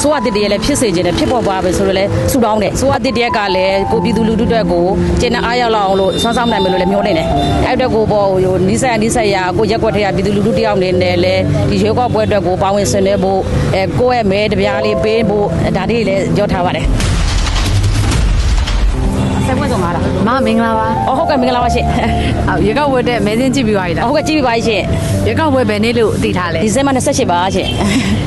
ဆိုးအတစ်တည်းလည်းဖြစ်စေခြင်းနဲ့ဖြစ်ပေါ်သွားပဲဆိုတော့လဲဆူတောင်းတယ်ဆိုးအတစ်တည်းကလည်းကိုပြည်သူလူထုတွေကိုကျင်းနဲ့အားရလောက်အောင်လို့ဆွမ်းဆောင်နိုင်မယ်လို့လည်းမျှော်လင့်တယ်အဲ့အတွက်ကိုပေါ့ဟိုနီးစပ်နီးစပ်ရာကိုရက်ွက်ထရပြည်သူလူထုတယောက်နေနဲ့လဲဒီရွေးကောက်ပွဲအတွက်ကိုပါဝင်ဆင်နွှဲဖို့အဲကိုယ့်ရဲ့မဲတပြားလေးပေးဖို့ဒါတွေလည်းပြောထားပါတယ် မမင်္ဂလာပါအော်ဟုတ်ကဲ့မင်္ဂလာပါရှင်အော်ရေကောက်ဝတ်တဲ့မဲစင်းကြည့်ပြီးပါပြီလားဟုတ်ကဲ့ကြည့်ပြပါရှင်ရေကောက်ဝတ်ပဲနေလို့သိထားလဲဒီဇင်ဘာ28ပါရှင်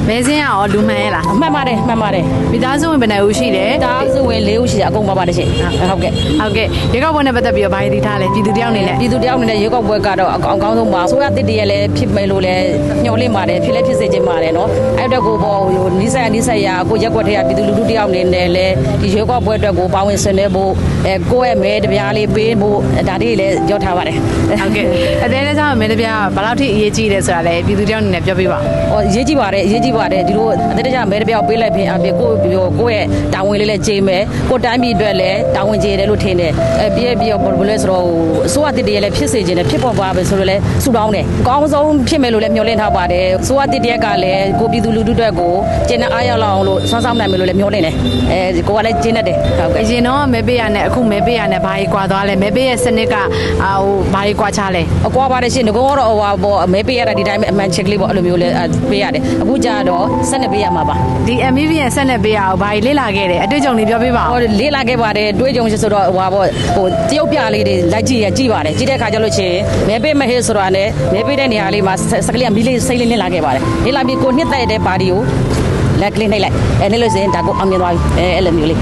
မဲစင်းကရောလူမှန်ရဲ့လားမှတ်ပါတယ်မှတ်ပါတယ်မိသားစုဝင်ဘယ်နှဦးရှိတယ်တားစုဝင်၄ဦးရှိတာအကုန်ပါပါတယ်ရှင်ဟုတ်ကဲ့ဟုတ်ကဲ့ရေကောက်ဝတ်နဲ့ပတ်သက်ပြီးတော့ဘာရေးသိထားလဲပြည်သူတယောက်အနေနဲ့ပြည်သူတယောက်အနေနဲ့ရေကောက်ပွဲကတော့အကောင်းကောင်းဆုံးပါဆိုရတစ်တည်းလည်းဖြစ်မယ်လို့လည်းညှော်လင့်ပါတယ်ဖြစ်လည်းဖြစ်စေချင်ပါတယ်နော်အဲ့အတွက်ကိုပေါ့ဟိုနီးစပ်နီးစပ်ရာကိုရက်ွက်ထရပြည်သူလူထုတယောက်အနေနဲ့လည်းဒီရေကောက်ပွဲအတွက်ကိုပါဝင်ဆင်နွှဲဖို့အဲကိုယ့်ရဲ့မဲတပြားလေးပေးဖို့ဒါတွေလည်းပြောထားပါတယ်ဟုတ်ကဲ့အသေးလေးစားမဲတပြားဘယ်လောက်ထိအရေးကြီးတယ်ဆိုတာလဲပြည်သူတယောက်အနေနဲ့ပြောပြပါဟောရေးကြည့်ပါတယ်ရေးကြည့်ပါတယ်ဒီလိုအသက်တကျမဲတပြားပေးလိုက်ပြင်အပြင်ကိုကိုယ့်ရဲ့တာဝန်လေးလည်းကြေးမယ်ကိုတိုင်းပြည်အတွက်လည်းတာဝန်ကြေးတယ်လို့ထင်တယ်အဲပြည့်ပြည့်ဘယ်လိုလဲဆိုတော့အစိုးရတစ်တည်းလည်းဖြစ်စေခြင်းနဲ့ဖြစ်ပေါ်ပါပဲဆိုတော့လည်းဆူတောင်းတယ်အကောင်းဆုံးဖြစ်မယ်လို့လည်းမျှော်လင့်ထားပါတယ်အစိုးရတစ်တည်းကလည်းကိုပြည်သူလူထုအတွက်ကိုကျင်းနဲ့အားရလောက်အောင်လို့ဆွမ်းဆောင်နိုင်မယ်လို့လည်းမျှော်လင့်တယ်အဲကိုကလည်းကျင်းနေတယ်ဟုတ်ကဲ့အရင်တော့မဲပေးရနဲ့အခုမဲပေးရနဲ့ဘာကြီးကွာသွားလဲမဲပေးရဲ့စနစ်ကအာဟိုဘာကြီးကွာချလဲအကွာပါတယ်ရှင်ငကောတော့ဟိုဟာပေါ့မဲပေးရတာဒီတိုင်းပဲအမှန်ချက်ကလေးပေါ့အဲ့လိုမျိုးလဲပေးရတယ်အခုကျတော့ဆက်နေပေးရမှာပါဒီ MEV ရဲ့ဆက်နဲ့ပေးရအောင်ဘာကြီးလေ့လာခဲ့တယ်အတွေ့အကြုံလေးပြောပြပါဟောဦးလေးလာခဲ့ပါတယ်တွေးကြုံရှိဆိုတော့ဟိုဟာပေါ့ဟိုတရုတ်ပြလေးတွေလိုက်ကြည့်ရကြည့်ပါတယ်ကြည့်တဲ့ခါကျလို့ချင်းမဲပေးမဟေးဆိုတာနဲ့မဲပေးတဲ့နေရာလေးမှာစကလေးကမီးလေးစိတ်လေးနဲ့လာခဲ့ပါတယ်လေးလာပြီးကိုနှစ်သက်တဲ့ပါတီကိုလက်ကလေးနှိပ်လိုက်အဲနှိပ်လို့စရင်ဒါကိုအောင်မြင်သွားပြီအဲအဲ့လိုမျိုးလေး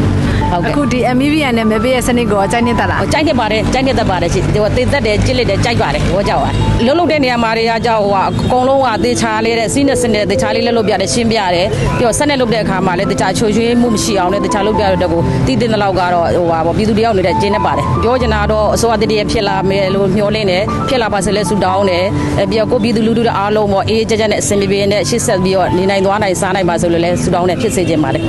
ဟုတ်ကဲ့အခုဒီ MEV ရဲ့နဲ့မဲပေးရဲ့စနစ်ကိုအကြိုက်နေတာလားကြိုက်နေပါတယ်ကြိုက်နေတတ်ပါတယ်ရှင်ဒီတေသက်တယ်ကြစ်လက်တယ်ကြိုက်ပါတယ်ဟောကြောက်ပါလုံးလုံးတဲ့နေရာမှာတွေကကြောက်ဟိုအကုန်လုံးကသေချာလေးတဲ့စီးနဲ့စနဲ့သေချာလေးလက်လုပ်ပြတယ်ရှင်းပြတယ်ပြီးတော့ဆက်နဲ့လုပ်တဲ့အခါမှာလည်းသေချာချိုရွှေမှုမရှိအောင်လည်းသေချာလုပ်ပြရတဲ့ကိုတည်တင်တဲ့လောက်ကတော့ဟိုပါပေါ့ပြည်သူတယောက်နေတဲ့ကျင်းနေပါတယ်ပြောချင်တာတော့အစိုးရတည်းရဖြစ်လာမယ်လို့မျှော်လင့်တယ်ဖြစ်လာပါစေလဲဆူတောင်းတယ်အဲပြီးတော့ကိုပြည်သူလူထုတွေအားလုံးပေါ့အေးကြကြနဲ့အစင်ပြေပြေနဲ့ရှေ့ဆက်ပြီးတော့နေနိုင်သွားနိုင်စားနိုင်ပါဆိုလို့လဲဆူတောင်းတယ်ဖြစ်စေချင်ပါတယ်